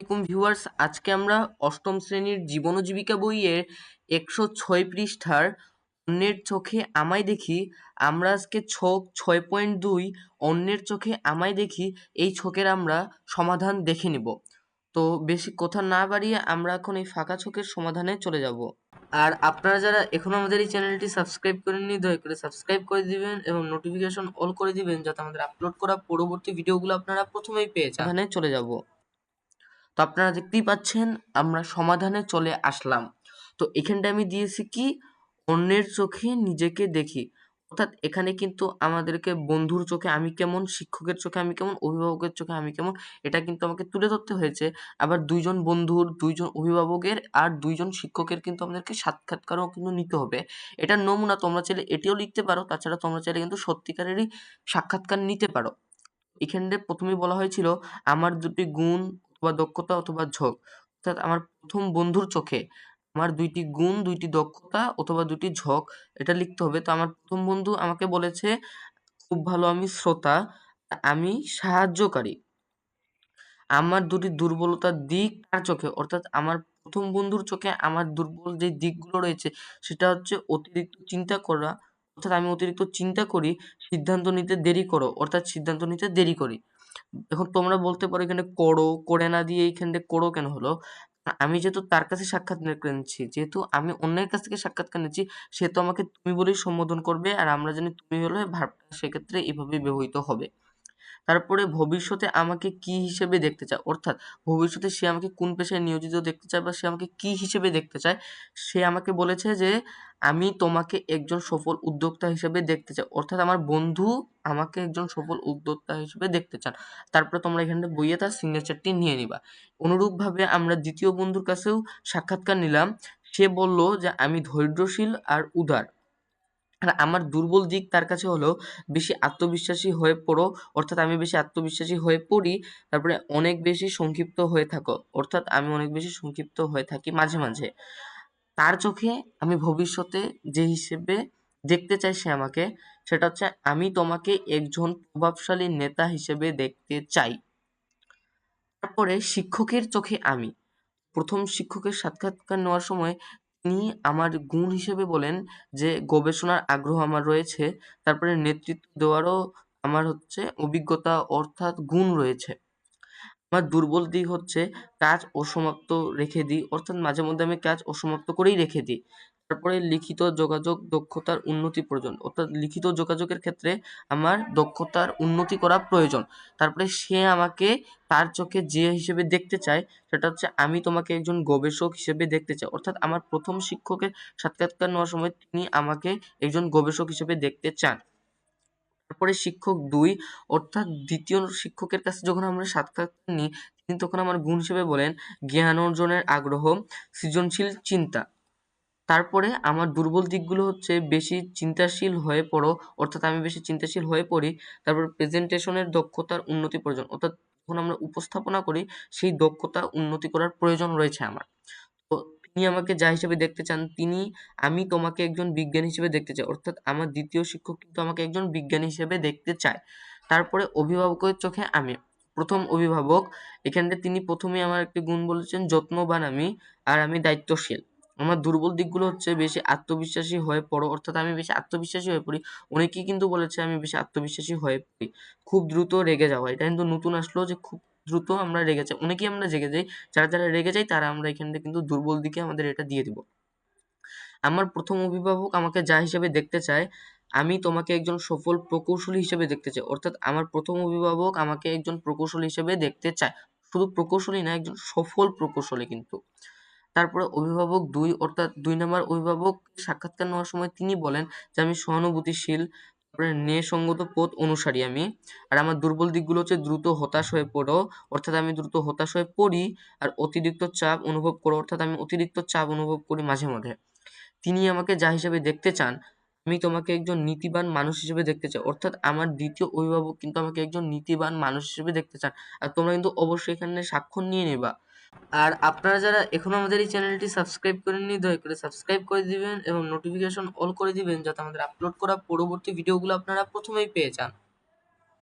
আসসালামাইকুম ভিউয়ার্স, আজকে আমরা অষ্টম শ্রেণির জীবন জীবিকা বইয়ের একশো ছয় পৃষ্ঠার অন্যের চোখে আমায় দেখি। আমরা আজকে ছক ছয় পয়েন্ট দুই, অন্যের চোখে আমায় দেখি, এই ছকের আমরা সমাধান দেখে নিব। তো বেশি কথা না বাড়িয়ে আমরা এখন এই ফাঁকা ছকের সমাধানে চলে যাব। আর আপনারা যারা এখনও আমাদের এই চ্যানেলটি সাবস্ক্রাইব করেননি, দয়া করে সাবস্ক্রাইব করে দিবেন এবং নোটিফিকেশন অল করে দিবেন, যাতে আমাদের আপলোড করা পরবর্তী ভিডিওগুলো আপনারা প্রথমেই পেয়ে যান। চলে যাব। তো আপনারা দেখতেই পাচ্ছেন, আমরা সমাধানে চলে আসলাম। তো এখানটা আমি দিয়েছি কি? অন্যের চোখে নিজেকে দেখি। অর্থাৎ এখানে কিন্তু আমাদেরকে বন্ধুর চোখে আমি কেমন, শিক্ষকের চোখে আমি কেমন, অভিভাবকের চোখে আমি কেমন, এটা কিন্তু আমাকে তুলে ধরতে হয়েছে। আবার দুইজন বন্ধুর, দুইজন অভিভাবকের আর দুইজন শিক্ষকের কিন্তু আমাদেরকে সাক্ষাৎকারও কিন্তু নিতে হবে। এটা নমুনা তোমরা চাইলে এটিও লিখতে পারো, তাছাড়া তোমরা চাইলে কিন্তু সত্যিকারেরই সাক্ষাৎকার নিতে পারো। এখানে প্রথমেই বলা হয়েছিল, আমার দুটি গুণ অথবা দক্ষতা অথবা ঝোঁক। অর্থাৎ আমার প্রথম বন্ধুর চোখে আমার দুইটি গুণ, দুইটি দক্ষতা অথবা দুটি ঝোঁক এটা লিখতে হবে। তো আমার প্রথম বন্ধু আমাকে বলেছে, খুব ভালো আমি শ্রোতা আমি সাহায্যকারী। আমার দুটি দুর্বলতার দিক তার চোখে। অর্থাৎ আমার প্রথম বন্ধুর চোখে আমার দুর্বল যে দিকগুলো রয়েছে সেটা হচ্ছে অতিরিক্ত চিন্তা করা। অর্থাৎ আমি অতিরিক্ত চিন্তা করি, সিদ্ধান্ত নিতে দেরি করো। অর্থাৎ সিদ্ধান্ত নিতে দেরি করি। এখন তোমরা বলতে পারো এখানে করো, করে না দিয়ে এইখানে করো কেন হলো? আমি যেহেতু তার কাছে সাক্ষাৎ নিচ্ছি যেহেতু আমি অন্যের কাছ থেকে সাক্ষাৎকার নিচ্ছি সে তো আমাকে তুমি বলেই সম্বোধন করবে, আর আমরা জানি তুমি হলে ভাবটা সেক্ষেত্রে এভাবেই ব্যবহৃত হবে। তারপরে ভবিষ্যতে আমাকে কি হিসেবে দেখতে চায়? অর্থাৎ ভবিষ্যতে সে আমাকে কোন পেশায় নিয়োজিত দেখতে চায় বা সে আমাকে কি হিসেবে দেখতে চায়? সে আমাকে বলেছে যে, আমি তোমাকে একজন সফল উদ্যোক্তা হিসেবে দেখতে চাই। অর্থাৎ আমার বন্ধু আমাকে একজন সফল উদ্যোক্তা হিসেবে দেখতে চান। তারপরে তোমরা এখানে বইয়ে তার সিগনেচারটি নিয়ে নিবা। অনুরূপভাবে আমরা দ্বিতীয় বন্ধুর কাছেও সাক্ষাৎকার নিলাম। সে বলল যে, আমি ধৈর্যশীল আর উদার। আর আমার দুর্বল দিক তার কাছে হলো, বেশি আত্মবিশ্বাসী হয়ে পড়ো, অর্থাৎ আমি বেশি আত্মবিশ্বাসী হয়ে পড়ি, তারপরে অনেক বেশি সংক্ষিপ্ত হয়ে থাকো, অর্থাৎ আমি অনেক বেশি সংক্ষিপ্ত হয়ে থাকি মাঝে মাঝে। তার চোখে আমি ভবিষ্যতে যে হিসেবে দেখতে চাই সে আমাকে, সেটা হচ্ছে আমি তোমাকে একজন প্রভাবশালী নেতা হিসেবে দেখতে চাই। তারপরে শিক্ষকের চোখে আমি। প্রথম শিক্ষকের সাক্ষাৎকার নেওয়ার সময় তিনি আমার গুণ হিসেবে বলেন যে, গবেষণার আগ্রহ আমার রয়েছে। তারপরে নেতৃত্ব দেওয়ারও আমার হচ্ছে অভিজ্ঞতা অর্থাৎ গুণ রয়েছে। আমার দুর্বল দিক হচ্ছে কাজ অসমাপ্ত রেখে দিই, অর্থাৎ মাঝে মধ্যে আমি কাজ অসমাপ্ত করেই রেখে দিই। তারপরে লিখিত যোগাযোগ দক্ষতার উন্নতি প্রয়োজন। অর্থাৎ লিখিত যোগাযোগের ক্ষেত্রে আমার দক্ষতার উন্নতি করা প্রয়োজন। তারপরে সে আমাকে তার চোখে যে হিসেবে দেখতে চায়, সেটা হচ্ছে আমি তোমাকে একজন গবেষক হিসেবে দেখতে চাই। অর্থাৎ আমার প্রথম শিক্ষকের সাক্ষাৎকার নেওয়ার সময় তিনি আমাকে একজন গবেষক হিসেবে দেখতে চান। তারপরে শিক্ষক দুই, অর্থাৎ দ্বিতীয় শিক্ষকের কাছে যখন আমরা সাক্ষাৎকার নিই, তিনি তখন আমার গুণ হিসেবে বলেন, জ্ঞান অর্জনের আগ্রহ সৃজনশীল চিন্তা। তারপরে আমার দুর্বল দিকগুলো হচ্ছে বেশি চিন্তাশীল হয়ে পড়ো, অর্থাৎ আমি বেশি চিন্তাশীল হয়ে পড়ি। তারপর প্রেজেন্টেশনের দক্ষতার উন্নতি প্রয়োজন, অর্থাৎ যখন আমরা উপস্থাপনা করি, সেই দক্ষতা উন্নতি করার প্রয়োজন রয়েছে আমার। তো তিনি আমাকে যা হিসেবে দেখতে চান, তিনি আমি তোমাকে একজন বিজ্ঞানী হিসেবে দেখতে চাই, অর্থাৎ আমার দ্বিতীয় শিক্ষক কিন্তু আমাকে একজন বিজ্ঞানী হিসেবে দেখতে চায়। তারপরে অভিভাবকের চোখে আমি, প্রথম অভিভাবক, এখানে তিনি প্রথমে আমার একটি গুণ বলেছেন, যত্নবান আমি, আর আমি দায়িত্বশীল। আমার দুর্বল দিকগুলো হচ্ছে বেশি আত্মবিশ্বাসী হয়ে পড়ো, অর্থাৎ আমি বেশি আত্মবিশ্বাসী হয়ে পড়ি। অনেকেই কিন্তু বলেছে আমি বেশি আত্মবিশ্বাসী হয়ে পড়ি। খুব দ্রুত রেগে যাওয়া, এটা কিন্তু নতুন আসলো যে খুব দ্রুত আমরা রেগে যাই। অনেকেই আমরা জেগে যাই, যারা যারা রেগে যাই তারা আমরা এখানে কিন্তু দুর্বল দিকে আমাদের এটা দিয়ে দিব। আমার প্রথম অভিভাবক আমাকে যা হিসেবে দেখতে চায়, আমি তোমাকে একজন সফল প্রকৌশলী হিসেবে দেখতে চাই। অর্থাৎ আমার প্রথম অভিভাবক আমাকে একজন প্রকৌশলী হিসেবে দেখতে চায়। শুধু প্রকৌশলী না, একজন সফল প্রকৌশলী কিন্তু। তারপরে অভিভাবক দুই, অর্থাৎ দুই নম্বর অভিভাবক সাক্ষাৎকার নেওয়ার সময় তিনি বলেন যে, আমি সহানুভূতিশীল, তারপরে ন্যায়সঙ্গত পথ অনুসারী আমি। আর আমার দুর্বল দিকগুলো হচ্ছে দ্রুত হতাশ হয়ে পড়ো, অর্থাৎ আমি দ্রুত হতাশ হয়ে পড়ি আর অতিরিক্ত চাপ অনুভব করো, অর্থাৎ আমি অতিরিক্ত চাপ অনুভব করি মাঝে মাঝে তিনি আমাকে যা হিসেবে দেখতে চান, আমি তোমাকে একজন নীতিবান মানুষ হিসেবে দেখতে চাই। অর্থাৎ আমার দ্বিতীয় অভিভাবক কিন্তু আমাকে একজন নীতিবান মানুষ হিসেবে দেখতে চান। আর তোমরা কিন্তু অবশ্যই এখানে স্বাক্ষর নিয়ে নেবা। আর আপনারা যারা এখনও আমাদের এই চ্যানেলটি সাবস্ক্রাইব করেননি, দয়া করে সাবস্ক্রাইব করে দিবেন এবং নোটিফিকেশন অল করে দিবেন যাতে আমাদের আপলোড করা পরবর্তী ভিডিওগুলো আপনারা প্রথমেই পেয়ে যান।